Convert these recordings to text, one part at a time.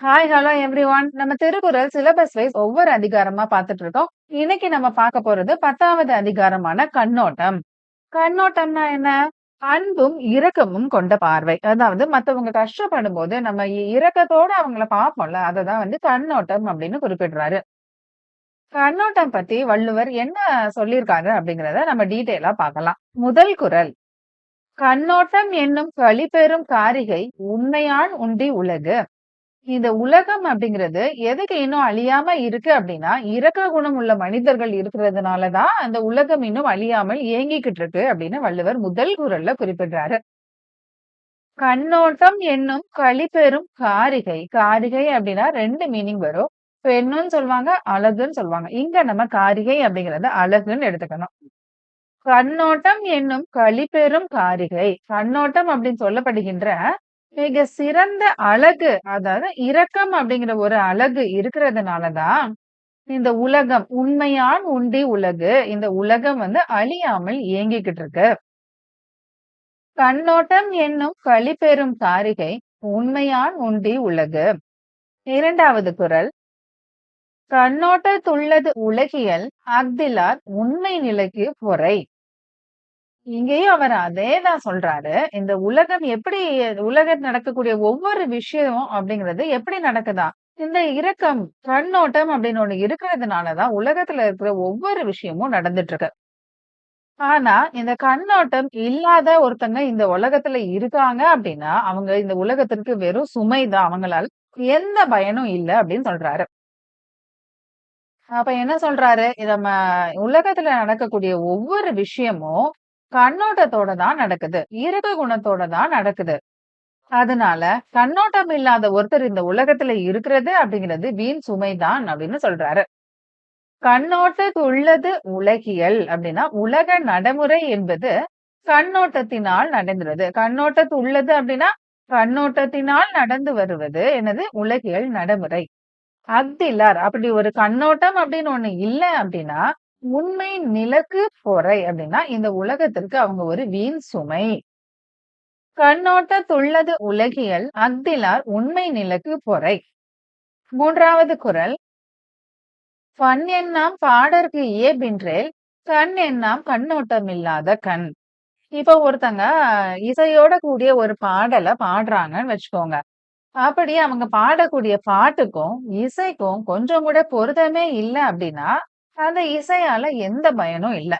Hi, hello everyone. நம்ம Thirukkural syllabus wise ஒவ்வொரு அதிகாரமா பார்த்துட்டு இருக்கோம். இன்னைக்கு நம்ம பார்க்க போறது 10வது அதிகாரமான கண்ணோட்டம். கண்ணோட்டம்னா என்ன? அன்பும், இரக்கமும் கொண்ட பார்வை. அதாவது மத்தவங்க கஷ்டப்படும் போது நம்ம இரக்கத்தோட அவங்கள பார்ப்போம்ல, அததான் வந்து கண்ணோட்டம் அப்படின்னு குறிப்பிடுறாரு. கண்ணோட்டம் பத்தி வள்ளுவர் என்ன சொல்லியிருக்காரு அப்படிங்கறத நம்ம டீட்டெயிலா பார்க்கலாம். முதல் குறள். கண்ணோட்டம் என்னும் களிபெறும் காரிகை உண்மையான் உண்டி உலகு. இந்த உலகம் அப்படிங்கிறது எதுக்கு இன்னும் அழியாம இருக்கு அப்படின்னா, இரக்க குணம் உள்ள மனிதர்கள் இருக்கிறதுனாலதான் அந்த உலகம் இன்னும் அழியாமல் இயங்கிக்கிட்டு இருக்கு அப்படின்னு வள்ளுவர் முதல் குரல்ல குறிப்பிடுறாரு. கண்ணோட்டம் என்னும் களிபெறும் காரிகை. காரிகை அப்படின்னா ரெண்டு மீனிங் வரும். பெண்ணுன்னு சொல்லுவாங்க, அழகுன்னு சொல்லுவாங்க. இங்க நம்ம காரிகை அப்படிங்கறத அழகுன்னு எடுத்துக்கணும். கண்ணோட்டம் என்னும் களிபெறும் காரிகை. கண்ணோட்டம் அப்படின்னு சொல்லப்படுகின்ற மிக சிறந்த அழகு, அதாவது இரக்கம் அப்படிங்கிற ஒரு அழகு இருக்கிறதுனாலதான் இந்த உலகம் உண்மையான் உண்டி உலகு. இந்த உலகம் வந்து அழியாமல் இயங்கிக்கிட்டு இருக்கு. கண்ணோட்டம் என்னும் களிபெறும் தாரிகை உண்மையான் உண்டி உலகு. இரண்டாவது குறள். கண்ணோட்டத்துள்ளது உலகியல் அக்திலார் உண்மை நிலைக்கு பொறை. இங்கேயும் அவர் அதே தான் சொல்றாரு. இந்த உலகம் எப்படி உலக நடக்கக்கூடிய ஒவ்வொரு விஷயம் அப்படிங்கிறது எப்படி நடக்குதா இந்த இரக்கம், கண்ணோட்டம் அப்படின்னு ஒண்ணு இருக்கிறதுனாலதான் உலகத்துல இருக்கிற ஒவ்வொரு விஷயமும் நடந்துட்டு இருக்கு. ஆனா, இந்த கண்ணோட்டம் இல்லாத ஒருத்தங்க இந்த உலகத்துல இருக்காங்க அப்படின்னா, அவங்க இந்த உலகத்திற்கு வெறும் சுமை தான். அவங்களால எந்த பயனும் இல்ல அப்படின்னு சொல்றாரு. அப்ப என்ன சொல்றாரு? நம்ம உலகத்துல நடக்கக்கூடிய ஒவ்வொரு விஷயமும் கண்ணோட்டத்தோட தான் நடக்குது. இயற்கை குணத்தோட தான் நடக்குது. அதனால கண்ணோட்டம் இல்லாத ஒருத்தர் இந்த உலகத்துல இருக்கிறது அப்படிங்கிறது வீண் சுமைதான் அப்படின்னு சொல்றாரு. கண்ணோட்டத்துள்ளது உலகியல் அப்படின்னா, உலக நடைமுறை என்பது கண்ணோட்டத்தினால் நடந்துறது. கண்ணோட்டத்து உள்ளது அப்படின்னா, கண்ணோட்டத்தினால் நடந்து வருவது என்னது? உலகியல் நடைமுறை. அக்திலார் அப்படி ஒரு கண்ணோட்டம் அப்படின்னு ஒண்ணு இல்லை அப்படின்னா, உண்மை நிலக்கு பொறை அப்படின்னா, இந்த உலகத்திற்கு அவங்க ஒரு வீண் சுமை. கண்ணோட்டத்துள்ளது உலகியல் அஃதிலார் உண்மை நிலக்கு பொறை. மூன்றாவது குறள். பண் என்னாம் பாடற்கு இயைபின்றேல் கண் என்னாம் கண்ணோட்டமில்லாத கண். இப்ப ஒருத்தங்க இசையோட கூடிய ஒரு பாடலை பாடுறாங்கன்னு வச்சுக்கோங்க. அப்படி அவங்க பாடக்கூடிய பாட்டுக்கும், இசைக்கும் கொஞ்சம் கூட பொருதமே இல்ல அப்படின்னா, அந்த இசையால எந்த பயனும் இல்ல.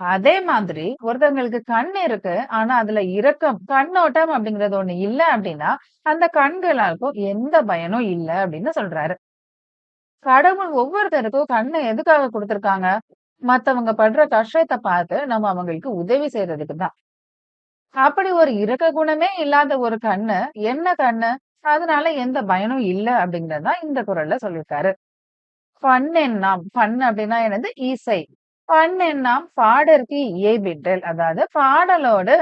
அதே மாதிரி ஒருத்தவங்களுக்கு கண் இருக்கு. ஆனா அதுல இரக்கம், கண்ணோட்டம் அப்படிங்கிறது ஒண்ணு இல்ல அப்படின்னா, அந்த கண்களாலும் எந்த பயனும் இல்ல அப்படின்னு சொல்றாரு. கடவுள் ஒவ்வொருத்தருக்கும் கண்ணை எதுக்காக குடுத்திருக்காங்க? மத்தவங்க படுற கஷ்டத்தை பார்த்து நம்ம அவங்களுக்கு உதவி செய்யறதுக்கு தான். அப்படி ஒரு இறக்க குணமே இல்லாத ஒரு கண்ணு, என்ன கண்ணு? அதனால எந்த பயனும் இல்ல அப்படிங்கறதுதான் இந்த குரல்ல சொல்லியிருக்காரு. ஃபன் என்னாம் ஃபன் அப்படின்னா என்னது? இசை. ஃபன் என்னாம் பாடற்கு இயைபின்றேல் அதாவது பாடலோடு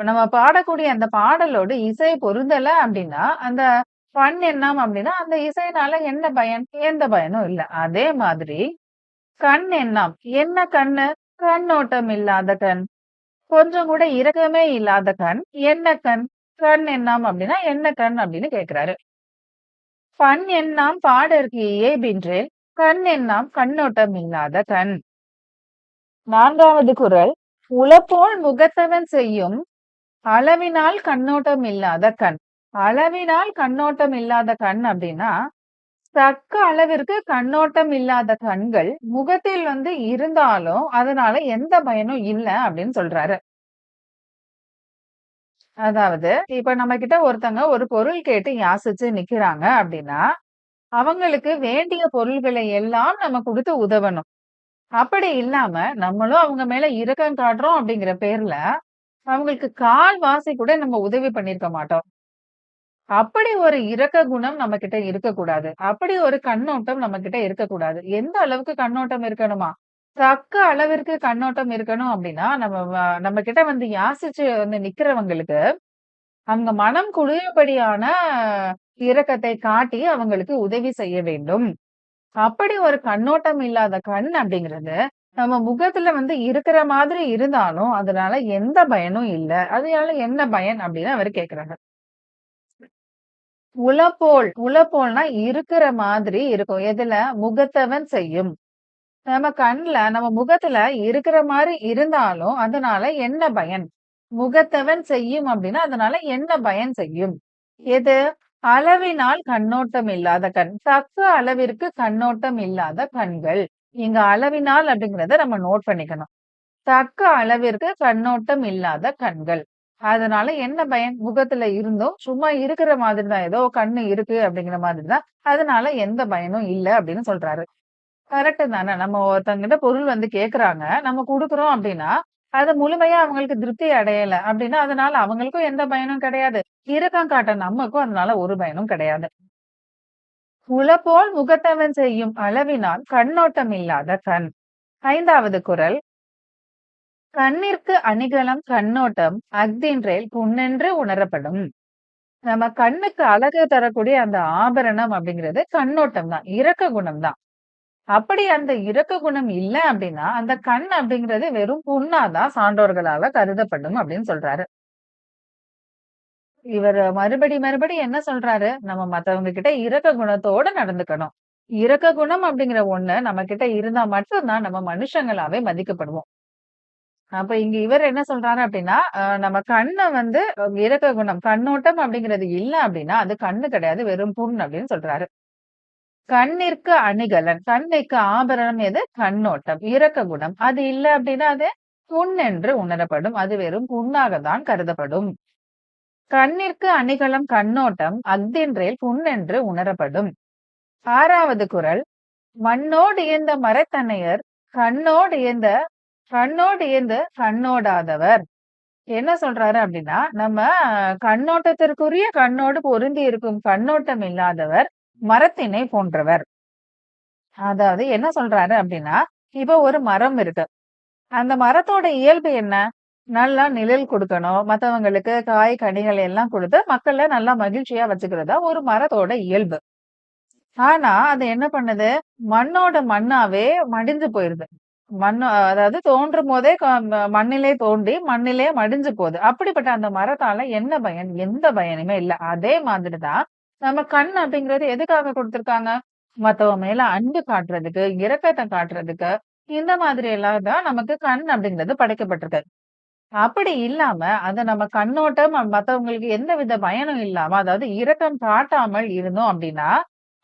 நம்ம பாடக்கூடிய அந்த பாடலோடு இசை பொருந்தல அப்படின்னா, அந்த ஃபன் என்னாம் அப்படின்னா, அந்த இசைனால என்ன பயன்? எந்த பயனும் இல்லை அதே மாதிரி கண் என்னாம். என்ன கண்ணு? கண்ணோட்டம் இல்லாத கண். கொஞ்சம் கூட இரக்கமே இல்லாத கண். என்ன கண்? கண் என்னாம் அப்படின்னா, என்ன கண் அப்படின்னு கேட்கிறாரு. பண் எண்ணாம் பாடற்கு இயைபின்றேல் கண் எண்ணாம் கண்ணோட்டம் இல்லாத கண். நான்காவது குரல் உளப்போல் முகத்தவன் செய்யும் அளவினால் கண்ணோட்டம் இல்லாத கண். அளவினால் கண்ணோட்டம் இல்லாத கண் அப்படின்னா, தக்க அளவிற்கு கண்ணோட்டம் இல்லாத கண்கள் முகத்தில் வந்து இருந்தாலும், அதனால எந்த பயனும் இல்லை அப்படின்னு சொல்றாரு. அதாவது, இப்ப நம்ம கிட்ட ஒருத்தங்க ஒரு பொருள் கேட்டு யாசிச்சு நிக்கிறாங்க அப்படின்னா, அவங்களுக்கு வேண்டிய பொருள்களை எல்லாம் நம்ம குடுத்து உதவணும். அப்படி இல்லாம, நம்மளும் அவங்க மேல இரக்கம் காட்டுறோம் அப்படிங்கிற பேர்ல, அவங்களுக்கு கால் வாசி கூட நம்ம உதவி பண்ணிருக்க மாட்டோம். அப்படி ஒரு இரக்க குணம் நம்ம கிட்ட இருக்கக்கூடாது. அப்படி ஒரு கண்ணோட்டம் நம்ம கிட்ட இருக்கக்கூடாது. எந்த அளவுக்கு கண்ணோட்டம் இருக்கணுமா? தக்க அளவிற்கு கண்ணோட்டம் இருக்கணும் அப்படின்னா, நம்ம வ நம்மகிட்ட வந்து யாசிச்சு வந்து நிக்கிறவங்களுக்கு, அவங்க மனம் குளிரபடியான இரக்கத்தை காட்டி அவங்களுக்கு உதவி செய்ய வேண்டும். அப்படி ஒரு கண்ணோட்டம் இல்லாத கண் அப்படிங்கிறது, நம்ம முகத்துல வந்து இருக்கிற மாதிரி இருந்தாலும், அதனால எந்த பயனும் இல்ல. அதனால என்ன பயன் அப்படின்னு அவரு கேட்கிறாங்க. உளப்போல் உளப்போல்னா இருக்கிற மாதிரி இருக்கும். எதுல? முகத்தவன் செய்யும். நம்ம கண்ணுல நம்ம முகத்துல இருக்கிற மாதிரி இருந்தாலும், அதனால என்ன பயன்? முகத்தவன் செய்யும் அப்படின்னா அதனால என்ன பயன் செய்யும்? எது? அளவினால் கண்ணோட்டம் இல்லாத கண். தக்க அளவிற்கு கண்ணோட்டம் இல்லாத கண்கள். இங்க அளவினால் அப்படிங்கிறத நம்ம நோட் பண்ணிக்கணும். தக்க அளவிற்கு கண்ணோட்டம் இல்லாத கண்கள். அதனால என்ன பயன்? முகத்துல இருந்தும், சும்மா இருக்கிற மாதிரி தான். ஏதோ கண்ணு இருக்கு அப்படிங்கிற மாதிரி தான். அதனால எந்த பயனும் இல்ல அப்படின்னு சொல்றாரு. கரெக்ட் தானே. நம்ம ஒருத்தங்கிட்ட பொருள் வந்து கேக்குறாங்க நம்ம கொடுக்குறோம் அப்படின்னா அது முழுமையா அவங்களுக்கு திருப்தி அடையல அப்படின்னா அதனால அவங்களுக்கும் எந்த பயனும் கிடையாது. இரக்கம் காட்ட நமக்கும் அதனால ஒரு பயனும் கிடையாது. உளப்போல் முகத்தவன் செய்யும் அளவினால் கண்ணோட்டம் இல்லாத கண். ஐந்தாவது குரல் கண்ணிற்கு அணிகலம் கண்ணோட்டம் அக்தின்றேல் புண்ணென்று உணரப்படும். நம்ம கண்ணுக்கு அழகு தரக்கூடிய அந்த ஆபரணம் அப்படிங்கிறது கண்ணோட்டம் தான். இரக்க குணம் தான். அப்படி அந்த இரக்க குணம் இல்லை அப்படின்னா அந்த கண் அப்படிங்கிறது வெறும் புண்ணாதான் சான்றோர்களால கருதப்படும் அப்படின்னு சொல்றாரு. இவர் மறுபடி மறுபடி என்ன சொல்றாரு? நம்ம மத்தவங்க கிட்ட இரக்க குணத்தோட நடந்துக்கணும். இரக்க குணம் அப்படிங்கிற ஒண்ணு நம்ம கிட்ட இருந்தா மட்டும்தான் நம்ம மனுஷங்களாவே மதிக்கப்படுவோம். அப்ப இங்க இவர் என்ன சொல்றாரு அப்படின்னா நம்ம கண்ணை வந்து இரக்க குணம், கண்ணோட்டம் அப்படிங்கிறது இல்ல அப்படின்னா அது கண்ணு கிடையாது. வெறும் புண் அப்படின்னு சொல்றாரு. கண்ணிற்கு அணிகலன். கண்ணுக்கு ஆபரணம் எது? கண்ணோட்டம். இரக்க குணம். அது இல்ல அப்படின்னா அது புண் என்று உணரப்படும். அது வெறும் புண்ணாக தான் கருதப்படும். கண்ணிற்கு அணிகலம் கண்ணோட்டம் அஃதின்றே புண் என்று உணரப்படும். ஆறாவது குறள். மண்ணோடு இயந்த மரத்தனையர் கண்ணோடு இயந்த கண்ணோடு இயந்து கண்ணோடாதவர். என்ன சொல்றாரு அப்படின்னா நம்ம கண்ணோட்டத்திற்குரிய கண்ணோடு பொருந்தி இருக்கும் கண்ணோட்டம் இல்லாதவர் மரத்தினை போன்றவர். அதாவது என்ன சொல்றாரு அப்படின்னா இப்போ ஒரு மரம் இருக்கு. அந்த மரத்தோட இயல்பு என்ன? நல்லா நிழல் கொடுக்கணும் மத்தவங்களுக்கு காய், கனிகள் எல்லாம் கொடுத்து மக்களை நல்லா மகிழ்ச்சியா வச்சுக்கிறது ஒரு மரத்தோட இயல்பு. ஆனா, அது என்ன பண்ணுது? மண்ணோட மண்ணாவே மடிஞ்சு போயிருது. மண் அதாவது தோன்றும்போதே க மண்ணிலே தோண்டி, மண்ணிலே மடிஞ்சு போகுது அப்படிப்பட்ட அந்த மரத்தால என்ன பயன்? எந்த பயனுமே இல்ல. அதே மாதிரிதான் நம்ம கண் அப்படிங்கிறது எதுக்காக கொடுத்திருக்காங்க மத்தவங்க மேல அன்பு காட்டுறதுக்கு, இறக்கத்தை காட்டுறதுக்கு, இந்த மாதிரி எல்லாம் தான் நமக்கு கண் அப்படிங்கிறது படைக்கப்பட்டிருக்கு. அப்படி இல்லாம, அத நம்ம கண்ணோட்டம் மத்தவங்களுக்கு எந்த வித பயனும் இல்லாம, அதாவது இரக்கம் காட்டாமல் இருந்தோம் அப்படின்னா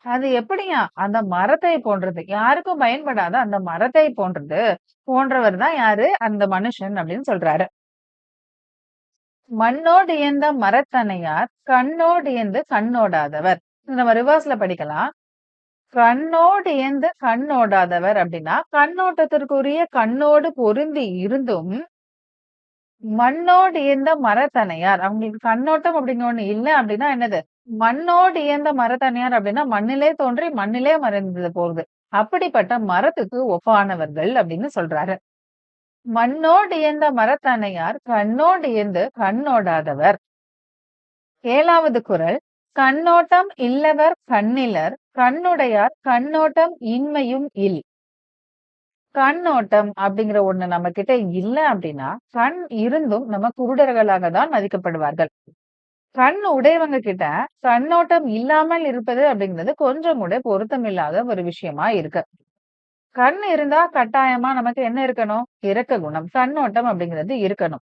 அது எப்படியா? அந்த மரத்தை போன்றது. யாருக்கும் பயன்படாத அந்த மரத்தை போன்றது. போன்றவர் தான் யாரு? அந்த மனுஷன் அப்படின்னு சொல்றாரு. மண்ணோடு இயந்த மரத்தனையார் கண்ணோடு இயந்து கண்ணோடாதவர். நம்ம ரிவர்ஸ்ல படிக்கலாம். கண்ணோடு இயந்து கண்ணோடாதவர் அப்படின்னா கண்ணோட்டத்திற்குரிய கண்ணோடு பொருந்தி இருந்தும் மண்ணோடு இயந்த மரத்தனையார். அவங்களுக்கு கண்ணோட்டம் அப்டிங்கிற ஒண்ணு இல்ல அப்படின்னா என்னது? மண்ணோடு இயந்த மரத்தனையார் அப்படின்னா மண்ணிலே தோன்றி மண்ணிலே மறைந்தது போகுது. அப்படிப்பட்ட மரத்துக்கு ஒப்பானவர்கள் அப்படின்னு சொல்றாரு. மண்ணோடு இயந்த மரத்தனையார் கண்ணோடு இயந்து கண்ணோடாதவர். ஏழாவது குரல் கண்ணோட்டம் இல்லவர் கண்ணிலர் கண்ணுடையார் கண்ணோட்டம் இன்மையும் இல். கண்ணோட்டம் அப்படிங்கிற ஒண்ணு நம்ம கிட்ட இல்ல அப்படின்னா கண் இருந்தும் நம்ம குருடர்களாக தான் மதிக்கப்படுவார்கள். கண் உடையவங்க கிட்ட கண்ணோட்டம் இல்லாமல் இருப்பது அப்படிங்கிறது கொஞ்சம் கூட பொருத்தமில்லாத ஒரு விஷயமா இருக்கு. கண் இருந்தா கட்டாயமா நமக்கு என்ன இருக்கணும்? இறக்க குணம். கண்ணோட்டம் அப்படிங்கிறது இருக்கணும்.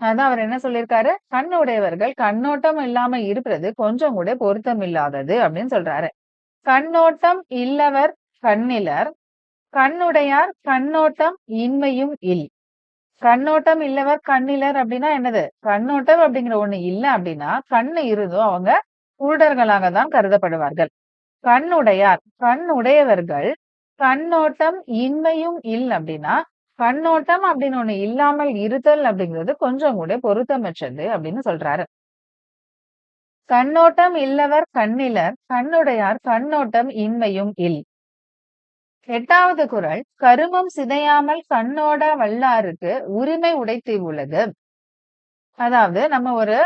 அதான் அவர் என்ன சொல்லியிருக்காரு? கண் உடையவர்கள் கண்ணோட்டம் இல்லாம இருக்கிறது கொஞ்சம் கூட பொருத்தம் இல்லாதது அப்படின்னு சொல்றாரு. கண்ணோட்டம் இல்லவர் கண்ணிலர் கண்ணுடையார் கண்ணோட்டம் இன்மையும் இல். கண்ணோட்டம் இல்லவர் கண்ணிலர் அப்படின்னா என்னது? கண்ணோட்டம் அப்படிங்கிற ஒண்ணு இல்ல அப்படின்னா கண்ணு இருந்தும் அவங்க குருடர்களாக தான் கருதப்படுவார்கள். கண்ணுடையார் கண் உடையவர்கள் கண்ணோட்டம் இன்மையும் இல் அப்படின்னா கண்ணோட்டம் அப்படின்னு ஒண்ணு இல்லாமல் இருத்தல் அப்படிங்கிறது கொஞ்சம் கூட பொருத்தமற்றது அப்படின்னு சொல்றாரு. கண்ணோட்டம் இல்லவர் கண்ணிலர் கண்ணுடையார் கண்ணோட்டம் இன்மையும் இல். எட்டாவது குரல் கருமம் சிதையாமல் கண்ணோட வல்லாருக்கு உரிமை உடைத்திவுலகு. அதாவது நம்ம ஒரு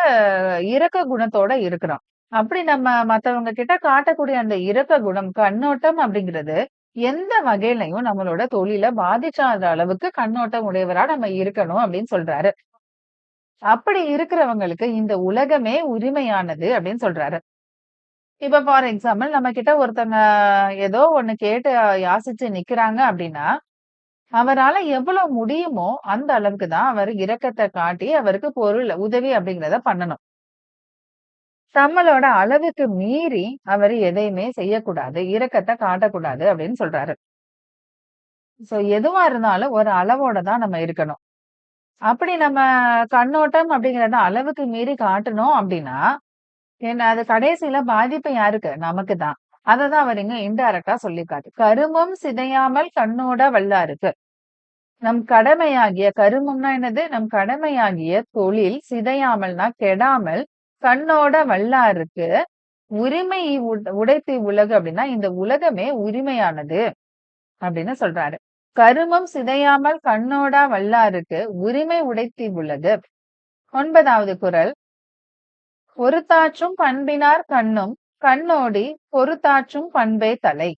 இரக்க குணத்தோட இருக்கிறோம். அப்படி நம்ம மத்தவங்க கிட்ட காட்டக்கூடிய அந்த இரக்க குணம், கண்ணோட்டம் அப்படிங்கிறது எந்த வகையிலயும் நம்மளோட தொழில பாதிச்சாத அளவுக்கு கண்ணோட்டம் உடையவரா நம்ம இருக்கணும் அப்படின்னு சொல்றாரு. அப்படி இருக்கிறவங்களுக்கு இந்த உலகமே உரிமையானது அப்படின்னு சொல்றாரு. இப்ப ஃபார் எக்ஸாம்பிள் நம்ம கிட்ட ஒருத்தங்க ஏதோ ஒண்ணு கேட்டு யாசிச்சு நிக்கிறாங்க அப்படின்னா, அவரால எவ்வளவு முடியுமோ அந்த அளவுக்கு தான் அவர் இரக்கத்தை காட்டி அவருக்கு பொருள் உதவி அப்படிங்கிறத பண்ணணும். நம்மளோட அளவுக்கு மீறி அவரு எதையுமே செய்யக்கூடாது. இரக்கத்தை காட்டக்கூடாது அப்படின்னு சொல்றாரு. சோ எதுவா இருந்தாலும் ஒரு அளவோட தான் நம்ம இருக்கணும். அப்படி நம்ம கண்ணோட்டம் அப்படிங்கறத அளவுக்கு மீறி காட்டணும் அப்படின்னா, என்ன அது கடைசியில பாதிப்பு யாருக்கு? நமக்கு தான். அததான் அவர் இங்க இன்டைரக்டா சொல்லியிருக்காரு. "கருமம் சிதையாமல் கண்ணோட வல்லாருக்கு." நம் கடமையாகிய கருமம்னா என்னது? நம் கடமையாகிய தொழில் சிதையாமல்னா கெடாமல் கண்ணோட வல்லாருக்கு உரிமை உடைத்து உலகு அப்படின்னா, இந்த உலகமே உரிமையானது அப்படின்னு சொல்றாரு. "கருமம் சிதையாமல் கண்ணோடா வல்லாருக்கு உரிமை உடைத்தி உலகு." ஒன்பதாவது குறள். "பொறுத்தாற்றும் பண்பினார் கண்ணும் கண்ணோடி பொறுத்தாற்றும் பண்பே தலை."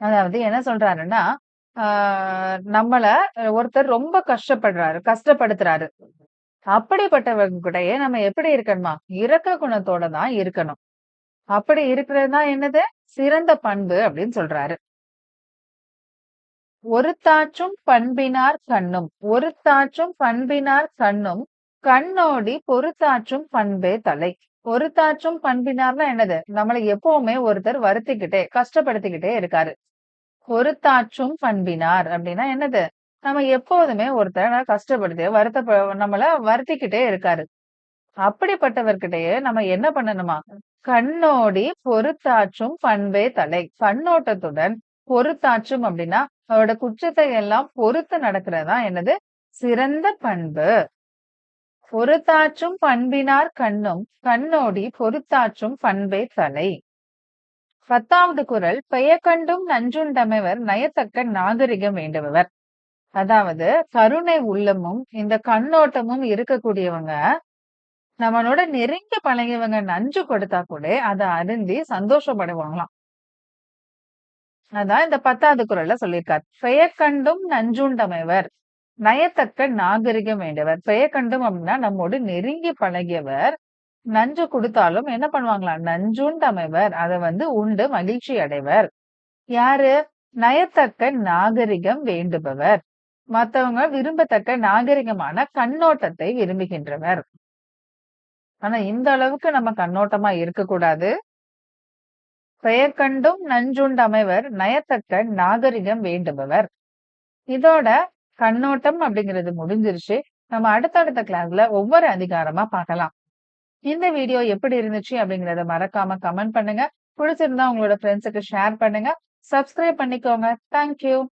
அதாவது என்ன சொல்றாருன்னா, ஆஹ் நம்மள ஒருத்தர் ரொம்ப கஷ்டப்படுறாரு, கஷ்டப்படுத்துறாரு. அப்படிப்பட்டவங்க கூடயே நம்ம எப்படி இருக்கணுமா? இரக்க குணத்தோட தான் இருக்கணும். அப்படி இருக்கிறது தான் என்னது? சிறந்த பண்பு அப்படின்னு சொல்றாரு. "ஒறுத்தாற்றும் பண்பினார் கண்ணும்." ஒறுத்தாற்றும் பண்பினார் கண்ணும் கண்ணோடி பொறுத்தாற்றும் பண்பே தலை. பொறுத்தாற்றும் பண்பினார்னா என்னது? நம்மளை எப்பவுமே ஒருத்தர் வருத்திக்கிட்டே, கஷ்டப்படுத்திக்கிட்டே இருக்காரு. பொறுத்தாற்றும் பண்பினார் அப்படின்னா என்னது? நம்ம எப்போதுமே ஒருத்தரை கஷ்டப்படுத்தி, வருத்த நம்மள வருத்திக்கிட்டே இருக்காரு. அப்படிப்பட்டவர்கிட்டயே நம்ம என்ன பண்ணணுமா? கண்ணோடி பொறுத்தாற்றும் பண்பே தலை. கண்ணோட்டத்துடன் பொறுத்தாற்றும் அப்படின்னா, அவரோட குற்றத்தை எல்லாம் பொறுத்து நடக்கிறதா என்னது? சிறந்த பண்பு. "பொறுத்தாற்றும் பண்பினார் கண்ணும் கண்ணோடி பொறுத்தாற்றும் பண்பே தலை." 10வது குறள். "பெயக்கண்டும் நஞ்சுண்டமைவர் நயத்தக்க நாகரிகம் வேண்டுபவர்." அதாவது கருணை உள்ளமும், இந்த கண்ணோட்டமும் இருக்கக்கூடியவங்க, நம்மளோட நெருங்கி பழகியவங்க நஞ்சு கொடுத்தா கூட அத அருந்தி சந்தோஷப்படுவாங்களாம். அதான் இந்த பத்தாவது குரல்ல சொல்லியிருக்கார். "பெயக்கண்டும் நஞ்சுண்டமைவர் நயத்தக்க நாகரிகம் வேண்டவர் பெயக்கண்டும் அப்படின்னா நம்மோடு நெருங்கி பழகியவர் நஞ்சு குடுத்தாலும் என்ன பண்ணுவாங்களாம்? நஞ்சுண்டமைவர். அதை வந்து உண்டு மகிழ்ச்சி அடைவர். யாரு? நயத்தக்க நாகரிகம் வேண்டுபவர். மத்தவங்க விரும்பத்தக்க நாகரிகமான கண்ணோட்டத்தை விரும்புகின்றவர். ஆனா இந்த அளவுக்கு நம்ம கண்ணோட்டமா இருக்கக்கூடாது. "பெயர்கண்டும் நஞ்சுண்டமைவர் நயத்தக்க நாகரிகம் வேண்டுபவர்." இதோட கண்ணோட்டம் அப்படிங்கிறது முடிஞ்சிருச்சு. நம்ம அடுத்தடுத்த கிளாஸ்ல ஒவ்வொரு அதிகாரமா பார்க்கலாம். இந்த வீடியோ எப்படி இருந்துச்சு அப்படிங்கறத மறக்காம கமெண்ட் பண்ணுங்க. புடிச்சிருந்தா உங்களோட ஃப்ரெண்ட்ஸுக்கு ஷேர் பண்ணுங்க. சப்ஸ்கிரைப் பண்ணிக்கோங்க. Thank you.